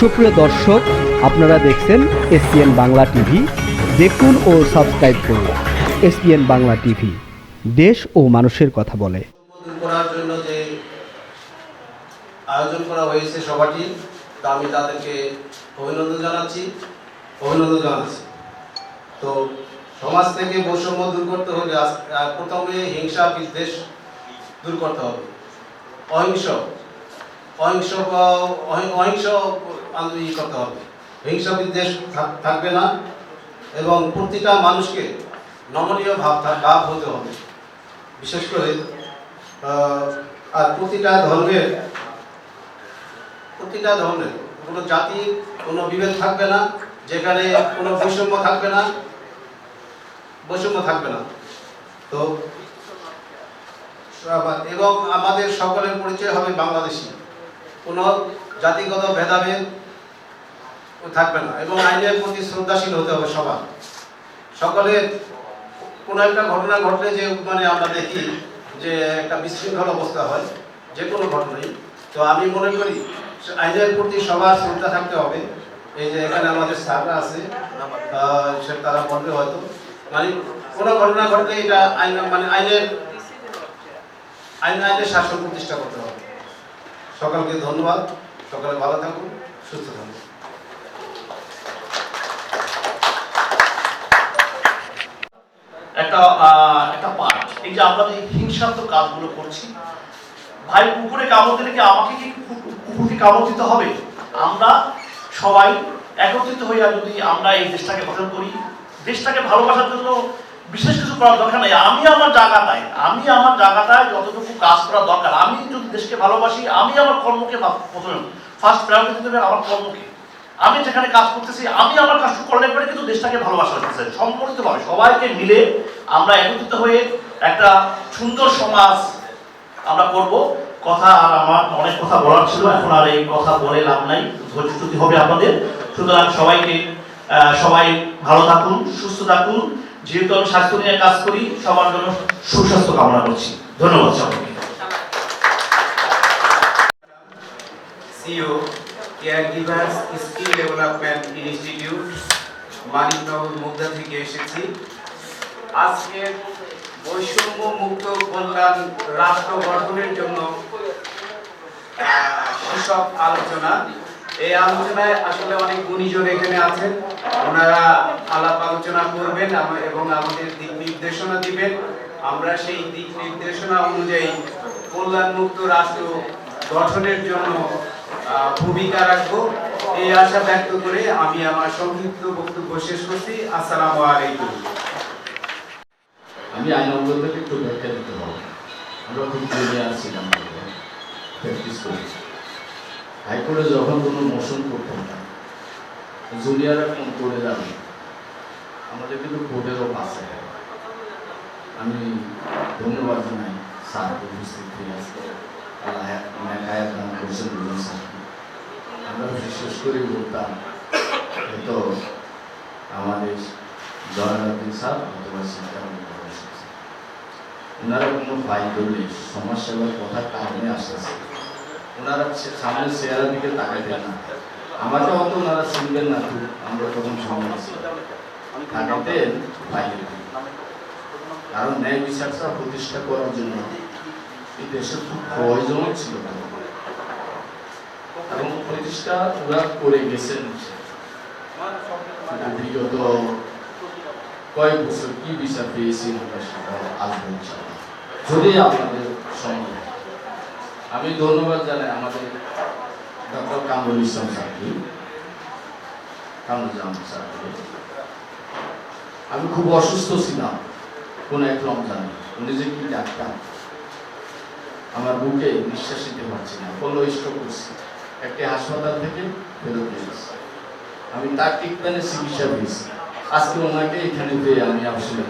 সুপ্রিয় দর্শক, আপনারা দেখছেন এসপিএন বাংলা টিভি। দেখুন ও সাবস্ক্রাইব করুন এসপিএন বাংলা টিভি। দেশ ও মানুষের কথা বলে। করার জন্য যে আয়োজন করা হয়েছে সভাটি, তা আমি তাদেরকে অভিনন্দন জানাচ্ছি অভিনন্দন জানাচ্ছি। তো সমাজ থেকে বৈষম্য দূর করতে হলে প্রথমে হিংসা বিদ্বেষ দূর করতে হবে। অহিংস। অহিংস অহিংস আন্দোলন করতে হবে। হিংসা বিদ্বেষ থাক- থাকবে না এবং প্রতিটা মানুষকে নমনীয় ভাব ভাব হতে হবে। বিশেষ করে আর প্রতিটা ধর্মের প্রতিটা ধর্মের, কোনো জাতি, কোনো বিভেদ থাকবে না, যেখানে কোনো বৈষম্য থাকবে না, বৈষম্য থাকবে না। তো, এবং আমাদের সকলের পরিচয় হবে বাংলাদেশি। কোনো জাতিগত ভেদাভেদ থাকবে না এবং আইনের প্রতি শ্রদ্ধাশীল হতে হবে সবার। সকলের কোনো একটা ঘটনা ঘটলে যে মানে আমরা দেখি যে একটা বিশৃঙ্খল অবস্থা হয়, যে কোনো ঘটনাই। তো আমি মনে করি আইনের প্রতি সবার শ্রদ্ধা থাকতে হবে। এই যে এখানে আমাদের স্যাররা আছে সে তারা বলবে হয়তো। মানে কোনো ঘটনা ঘটলে এটা আইন মানে আইনের আইন আইনের শাসন প্রতিষ্ঠা করতে হবে। সকলকে ধন্যবাদ। সকলে ভালো থাকুন, সুস্থ থাকুন। একটা একটা পার্ট এই যে আমরা যে হিংসাত্মক কাজগুলো করছি, ভাই, কুকুরে কামড় দিলে কি আমাকে কি কুকুরকে কামড় দিতে হবে? আমরা সবাই একত্রিত হইয়া যদি আমরা এই দেশটাকে গঠন করি, দেশটাকে ভালোবাসার জন্য বিশেষ করার দরকার নেই। আমি আমার জায়গাটায় আমি আমার জায়গাটায় যতটুকু কাজ করা দরকার, আমি যদি দেশকে ভালোবাসি, আমি আমার কর্মকে প্রথমে ফার্স্ট প্রায়োরিটি দেবে আমার কর্মকে। আমি যেখানে কাজ করতেছি, আমি আমার কাজ করলে পরে কিন্তু দেশটাকে ভালোবাসা হচ্ছে। সম্মিলিতভাবে সবাইকে মিলে আমরা একত্রিত হয়ে একটা সুন্দর সমাজ আমরা করব। কথা আর আমার অনেক কথা বলার ছিল, এখন আর এই কথা বলে লাভ নাই। ধৈর্য হবে আপনাদের। সুতরাং সবাইকে সবাই ভালো থাকুন, সুস্থ থাকুন। যেহেতু আমি স্বাস্থ্য নিয়ে কাজ করি, সবার জন্য সুস্বাস্থ্য কামনা করছি। ধন্যবাদ সবাইকে CEO, care givers, skill development institute Maniknagar Mugda থেকে এসেছি। আজকে বৈষম্য মুক্ত কল্যাণ রাষ্ট্র গঠনের জন্য শীর্ষক আলোচনা এই আলোচনায় আসলে অনেক গুণীজন এখানে আছেন। ওনারা আলাপ আলোচনা করবেন এবং আমাদের দিক নির্দেশনা দিবেন। আমরা সেই দিক নির্দেশনা অনুযায়ী কল্যাণমুক্ত রাষ্ট্র গঠনের জন্য ভূমিকা রাখব। এই আশা ব্যক্ত করে আমি আমার সংক্ষিপ্ত বক্তব্য শেষ করছি। আসসালামু আলাইকুম। আমি আইন অঙ্গনকে একটু ব্যাখ্যা দিতে পারব আমরা খুব জুনিয়ার ছিলাম প্র্যাকটিস করি হাইকোর্টে যখন কোনো মোশন করতাম না জুনিয়ররা ফোন করে যাবে আমাদের কিন্তু কোর্টেরও পাশে আমি ধন্যবাদ জানাই স্যার উপস্থিত হয়ে আসতে আমরা বিশেষ করে বলতাম হয়তো আমাদের জয়নাথিন স্যার অথবা স্যার ওনারা কোনো ফাইল করলে সমাজ সেবার কথা কারণে আসতেছে। ওনারা সামনে চেয়ারের দিকে তাকাইতেন না আমাকে অত ওনারা চিনবেন না, খুব আমরা তখন ফাইলের দিকে কারণ ন্যায় বিচারটা প্রতিষ্ঠা করার জন্য এই দেশের খুব প্রয়োজন ছিল। এবং প্রতিষ্ঠা ওরা করে গেছেন বিগত কয়েক বছর কি বিচার পেয়েছি আমরা সেটা ইনশাআল্লাহ। যদি আপনাদের। আমি ধন্যবাদ জানাই আমাদের ডক্টর কামরুল ইসলাম স্যারকে। কামরুজ্জামান স্যারকে। আমি খুব অসুস্থ ছিলাম, কোন এক রমজানে উনি যে কি ডাক্তার, আমার বুকে নিঃশ্বাস নিতে পারছি না। কোনো স্ট্রোক করছি। একটি হাসপাতাল থেকে ফেরত এসেছি। আমি তার ট্রিটমেন্টের চিকিৎসা পেয়েছি। আজকে ওনাকে এখানে পেয়ে আমি আসলে